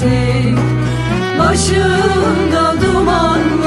gençlik Başında duman mı?